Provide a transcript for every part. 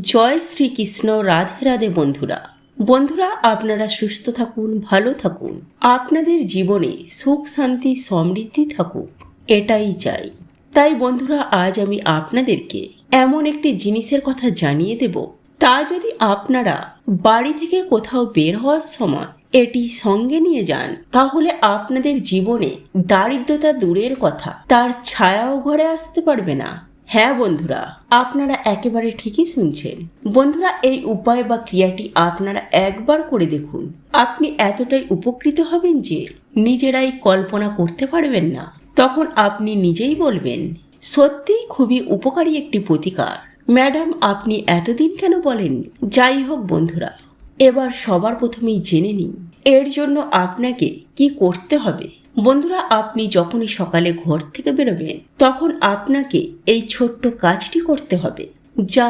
জয় শ্রীকৃষ্ণ, রাধে রাধে বন্ধুরা। বন্ধুরা, আপনারা সুস্থ থাকুন, ভালো থাকুন। আপনাদের জীবনে সুখ, শান্তি, সমৃদ্ধি থাকুক। এটাই চাই। তাই বন্ধুরা, আজ আমি আপনাদেরকে এমন একটি জিনিসের কথা জানিয়ে দেব। তা যদি আপনারা বাড়ি থেকে কোথাও বের হওয়ার সময় এটি সঙ্গে নিয়ে যান, তাহলে আপনাদের জীবনে দারিদ্রতা দূরের কথা। তার ছায়াও ঘরে আসতে পারবে না। হ্যাঁ বন্ধুরা, আপনারা একেবারে ঠিকই শুনছেন। বন্ধুরা, এই উপায় বা ক্রিয়াটি আপনারা একবার করে দেখুন। আপনি এতটাই উপকৃত হবেন যে নিজেরাই কল্পনা করতে পারবেন না। তখন আপনি নিজেই বলবেন, সত্যিই খুবই উপকারী একটি প্রতিকার। ম্যাডাম, আপনি এতদিন কেন বলেননি যাই হোক বন্ধুরা, এবার সবার প্রথমেই জেনে নিই, এর জন্য আপনাকে কি করতে হবে? বন্ধুরা, আপনি যখনই সকালে ঘর থেকে বেরোবেন, তখন আপনাকে এই ছোট্ট কাজটি করতে হবে, যা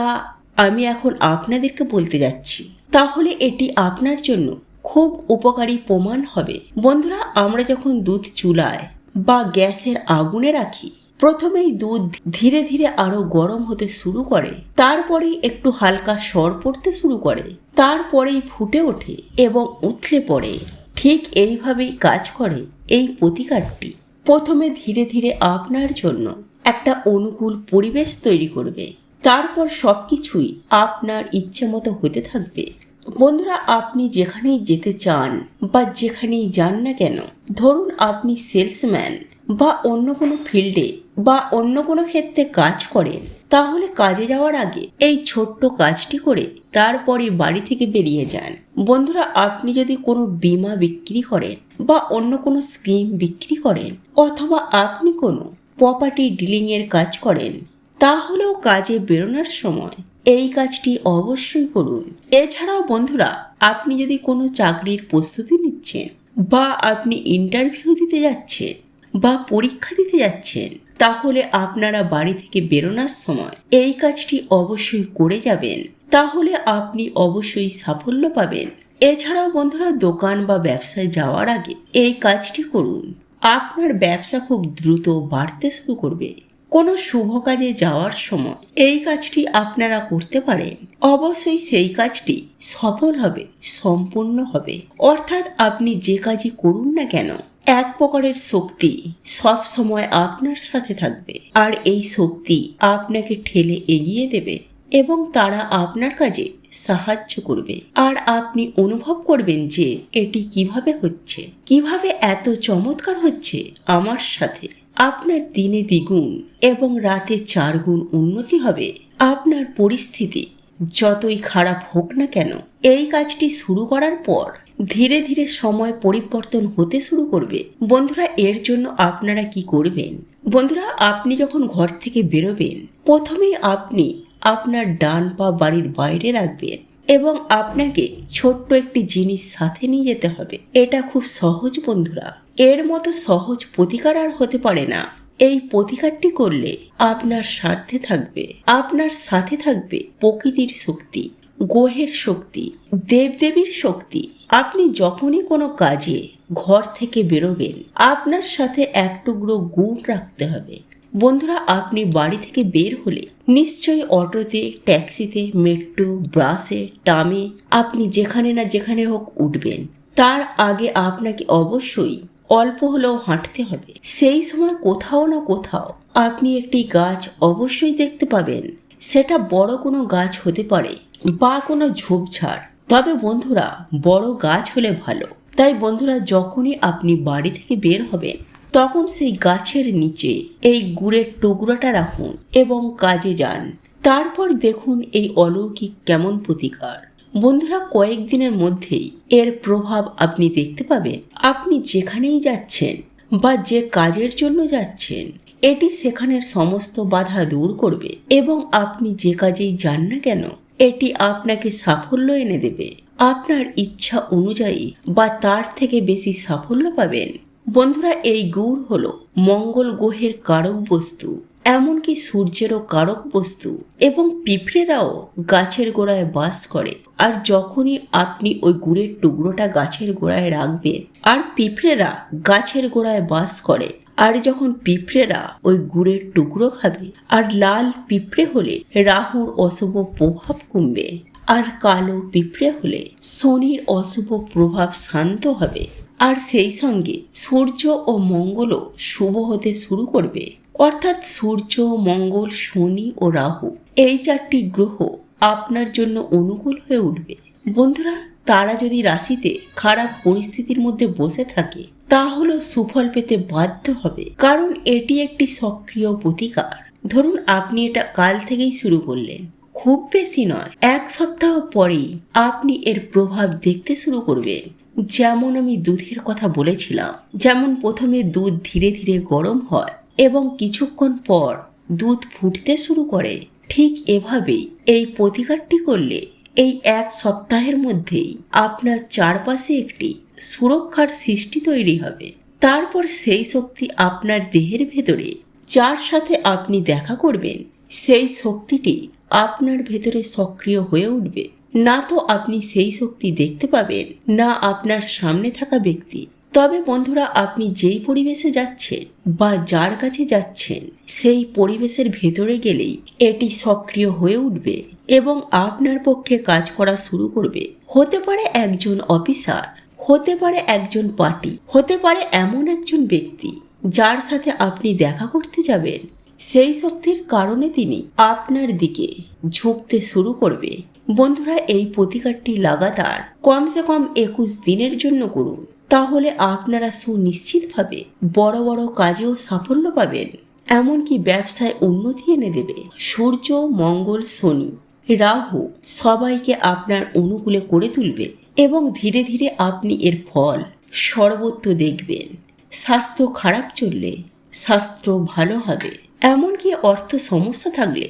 আমি এখন আপনাদেরকে বলতে যাচ্ছি। তাহলে এটি আপনার জন্য খুব উপকারী প্রমাণ হবে। বন্ধুরা, আমরা যখন দুধ চুলায় বা গ্যাসের আগুনে রাখি, প্রথমেই দুধ ধীরে ধীরে আরও গরম হতে শুরু করে, তারপরেই একটু হালকা সর পড়তে শুরু করে, তারপরেই ফুটে ওঠে এবং উথলে পড়ে। ঠিক এইভাবেই কাজ করে এই প্রতিকারটি প্রথমে ধীরে ধীরে আপনার জন্য একটা অনুকূল পরিবেশ তৈরি করবে। তারপর সব কিছুই আপনার ইচ্ছে মতো হতে থাকবে। বন্ধুরা, আপনি যেখানেই যেতে চান বা যেখানেই যান না কেন, ধরুন আপনি সেলসম্যান বা অন্য কোনো ফিল্ডে বা অন্য কোনো ক্ষেত্রে কাজ করেন তাহলে কাজে যাওয়ার আগে এই ছোট্ট কাজটি করে তারপরে বাড়ি থেকে বেরিয়ে যান। বন্ধুরা, আপনি যদি কোনো বিমা বিক্রি করেন বা অন্য কোনো স্কিম বিক্রি করেন অথবা আপনি কোনো প্রপার্টি ডিলিং এর কাজ করেন, তাহলেও কাজে বেরোনোর সময় এই কাজটি অবশ্যই করুন। এছাড়াও বন্ধুরা, আপনি যদি কোনো চাকরির প্রস্তুতি নিচ্ছেন বা আপনি ইন্টারভিউ দিতে যাচ্ছেন বা পরীক্ষা দিতে যাচ্ছেন, তাহলে আপনারা বাড়ি থেকে বেরোনোর সময় এই কাজটি অবশ্যই করে যাবেন। তাহলে আপনি অবশ্যই সাফল্য পাবেন। এছাড়াও বন্ধুরা, দোকান বা ব্যবসায় যাওয়ার আগে এই কাজটি করুন। আপনার ব্যবসা খুব দ্রুত বাড়তে শুরু করবে। কোনো শুভ কাজে যাওয়ার সময় এই কাজটি আপনারা করতে পারেন। অবশ্যই সেই কাজটি সফল হবে, সম্পূর্ণ হবে। অর্থাৎ আপনি যে কাজই করুন না কেন এক প্রকারের শক্তি সব সময় আপনার সাথে থাকবে। আর এই শক্তি আপনাকে ঠেলে এগিয়ে দেবে এবং তারা আপনার কাজে সাহায্য করবে। আর আপনি অনুভব করবেন যে এটি কীভাবে হচ্ছে, কীভাবে এত চমৎকার হচ্ছে আমার সাথে। আপনার দিনে দ্বিগুণ এবং রাতে চার গুণ উন্নতি হবে আপনার পরিস্থিতি। যতই খারাপ হোক না কেন, এই কাজটি শুরু করার পর ধীরে ধীরে সময় পরিবর্তন হতে শুরু করবে। বন্ধুরা, এর জন্য আপনারা কি করবেন? বন্ধুরা, আপনি যখন ঘর থেকে বেরোবেন, প্রথমেই আপনি আপনার ডান পা বাড়ির বাইরে রাখবেন এবং আপনাকে ছোট্ট একটি জিনিস সাথে নিয়ে যেতে হবে। এটা খুব সহজ, বন্ধুরা। এর মতো সহজ প্রতিকার আর হতে পারে না। এই প্রতিকারটি করলে আপনার স্বার্থে থাকবে। আপনার সাথে থাকবে প্রকৃতির শক্তি। গ্রহের শক্তি, দেবদেবীর শক্তি। আপনি যখনই কোনো কাজে ঘর থেকে বেরোবেন, আপনার সাথে এক টুকরো গুড় রাখতে হবে। বন্ধুরা, আপনি বাড়ি থেকে বের হলে নিশ্চয়ই অটোতে, ট্যাক্সিতে, মেট্রো, বাসে, ট্রামে আপনি যেখানে না যেখানে হোক উঠবেন। তার আগে আপনাকে অবশ্যই অল্প হলেও হাঁটতে হবে। সেই সময় কোথাও না কোথাও আপনি একটি গাছ অবশ্যই দেখতে পাবেন। সেটা বড় কোনো গাছ হতে পারে বা কোনো ঝোপঝাড়। তবে বন্ধুরা, বড় গাছ হলে ভালো। তাই বন্ধুরা, যখনই আপনি বাড়ি থেকে বের হবেন, তখন সেই গাছের নিচে এই গুড়ের টুকরোটা রাখুন এবং কাজে যান। তারপর দেখুন এই অলৌকিক কেমন প্রতিকার। বন্ধুরা, কয়েকদিনের মধ্যেই এর প্রভাব আপনি দেখতে পাবেন। আপনি যেখানেই যাচ্ছেন বা যে কাজের জন্য যাচ্ছেন এটি সেখানের সমস্ত বাধা দূর করবে এবং আপনি যে কাজেই যান না কেন, এটি আপনাকে সাফল্য এনে দেবে। আপনার ইচ্ছা অনুযায়ী বা তার থেকে বেশি সাফল্য পাবেন। বন্ধুরা, এই গুড় হলো মঙ্গল গ্রহের কারক বস্তু। এমনকি সূর্যেরও কারক বস্তু এবং পিঁপড়েরাও গাছের গোড়ায় বাস করে। আর যখনই আপনি ওই গুড়ের টুকরোটা গাছের গোড়ায় রাখবেন, আর পিঁপড়েরা গাছের গোড়ায় বাস করে, আর যখন পিঁপড়েরা ওই গুড়ের টুকরো খাবে, আর লাল পিঁপড়ে হলে রাহুর অশুভ প্রভাব কমবে, আর কালো পিঁপড়ে হলে শনির অশুভ প্রভাব শান্ত হবে। আর সেই সঙ্গে সূর্য ও মঙ্গলও শুভ হতে শুরু করবে। অর্থাৎ সূর্য, মঙ্গল, শনি ও রাহু এই চারটি গ্রহ আপনার জন্য অনুকূল হয়ে উঠবে। বন্ধুরা, তারা যদি রাশিতে খারাপ পরিস্থিতির মধ্যে বসে থাকে তাহলে সুফল পেতে বাধ্য হবে। কারণ এটি একটি সক্রিয় প্রতিকার। ধরুন, আপনি এটা কাল থেকেই শুরু করলেন। খুব বেশি নয়, এক সপ্তাহ পরেই আপনি এর প্রভাব দেখতে শুরু করবেন। যেমন আমি দুধের কথা বলেছিলাম, যেমন প্রথমে দুধ ধীরে ধীরে গরম হয় এবং কিছুক্ষণ পর দুধ ফুটতে শুরু করে, ঠিক এভাবেই এই প্রতিকারটি করলে এই এক সপ্তাহের মধ্যেই আপনার চারপাশে একটি সুরক্ষার সৃষ্টি তৈরি হবে। তারপর সেই শক্তি আপনার দেহের ভেতরে যার সাথে আপনি দেখা করবেন, সেই শক্তিটি আপনার ভেতরে সক্রিয় হয়ে উঠবে। না তো আপনি সেই শক্তি দেখতে পাবেন, না আপনার সামনে থাকা ব্যক্তি। তবে বন্ধুরা, আপনি যেই পরিবেশে যাচ্ছেন বা যার কাছে যাচ্ছেন, সেই পরিবেশের ভেতরে গেলেই এটি সক্রিয় হয়ে উঠবে এবং আপনার পক্ষে কাজ করা শুরু করবে। হতে পারে একজন অফিসার, হতে পারে একজন পার্টি, হতে পারে এমন একজন ব্যক্তি যার সাথে আপনি দেখা করতে যাবেন সেই শক্তির কারণে তিনি আপনার দিকে ঝুঁকতে শুরু করবে। বন্ধুরা, এই প্রতিকারটি লাগাতার কমসে কম একুশ দিনের জন্য করুন। তাহলে আপনারা সুনিশ্চিতভাবে বড় বড় কাজেও সাফল্য পাবেন। এমনকি ব্যবসায় উন্নতি এনে দেবে। সূর্য, মঙ্গল, শনি, রাহু সবাইকে আপনার অনুকূলে করে তুলবে এবং ধীরে ধীরে আপনি এর ফল সর্বত্র দেখবেন। স্বাস্থ্য খারাপ চললে স্বাস্থ্য ভালো হবে। এমনকি অর্থ সমস্যা থাকলে?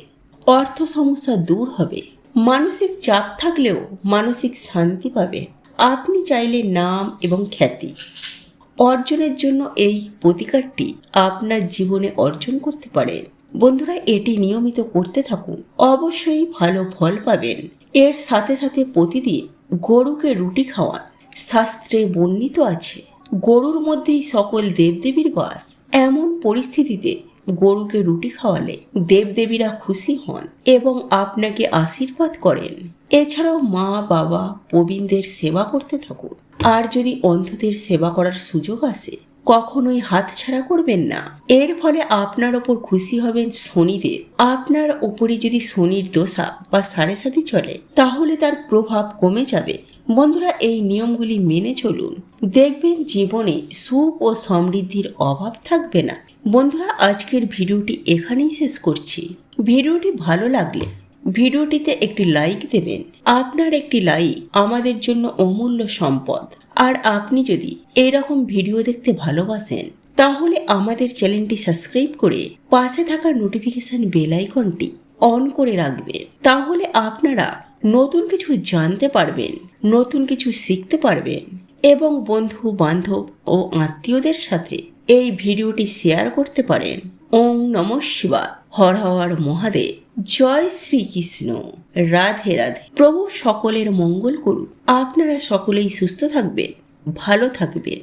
অর্থ সমস্যা দূর হবে। মানসিক চাপ থাকলেও মানসিক শান্তি পাবে। আপনি চাইলে নাম এবং খ্যাতি অর্জনের জন্য এই প্রতিকারটি আপনার জীবনে অর্জন করতে পারেন বন্ধুরা, এটি নিয়মিত করতে থাকুন। অবশ্যই ভালো ফল পাবেন। এর সাথে সাথে প্রতিদিন গরুকে রুটি খাওয়ান শাস্ত্রে বর্ণিত আছে। গরুর মধ্যেই সকল দেবদেবীর বাস। এমন পরিস্থিতিতে গরুকে রুটি খাওয়ালে দেবদেবীরা খুশি হন এবং আপনাকে আশীর্বাদ করেন। এছাড়াও মা, বাবা, প্রবীণদের সেবা করতে থাকুন। আর যদি অন্ধদের সেবা করার সুযোগ আসে, কখনোই হাতছাড়া করবেন না। এর ফলে আপনার ওপর খুশি হবেন শনিদেব। আপনার ওপরে যদি শনির দোষা বা সাড়ে সাথে চলে, তাহলে তার প্রভাব কমে যাবে। বন্ধুরা, এই নিয়মগুলি মেনে চলুন। দেখবেন জীবনে সুখ ও সমৃদ্ধির অভাব থাকবে না। বন্ধুরা, আজকের ভিডিওটি এখানেই শেষ করছি। ভিডিওটি ভালো লাগলে ভিডিওটিতে একটি লাইক দেবেন। আপনার একটি লাইক আমাদের জন্য অমূল্য সম্পদ। আর আপনি যদি এরকম ভিডিও দেখতে ভালোবাসেন, তাহলে আমাদের চ্যানেলটি সাবস্ক্রাইব করে পাশে থাকা নোটিফিকেশন বেল আইকনটি অন করে রাখবেন তাহলে আপনারা নতুন কিছু জানতে পারবেন, নতুন কিছু শিখতে পারবেন এবং বন্ধু বান্ধব ও আত্মীয়দের সাথে এই ভিডিওটি শেয়ার করতে পারেন। ওং নম শিবা হর হর মহাদেব। জয় শ্রীকৃষ্ণ। রাধে রাধে। প্রভু সকলের মঙ্গল করুন আপনারা সকলেই সুস্থ থাকবেন, ভালো থাকবেন।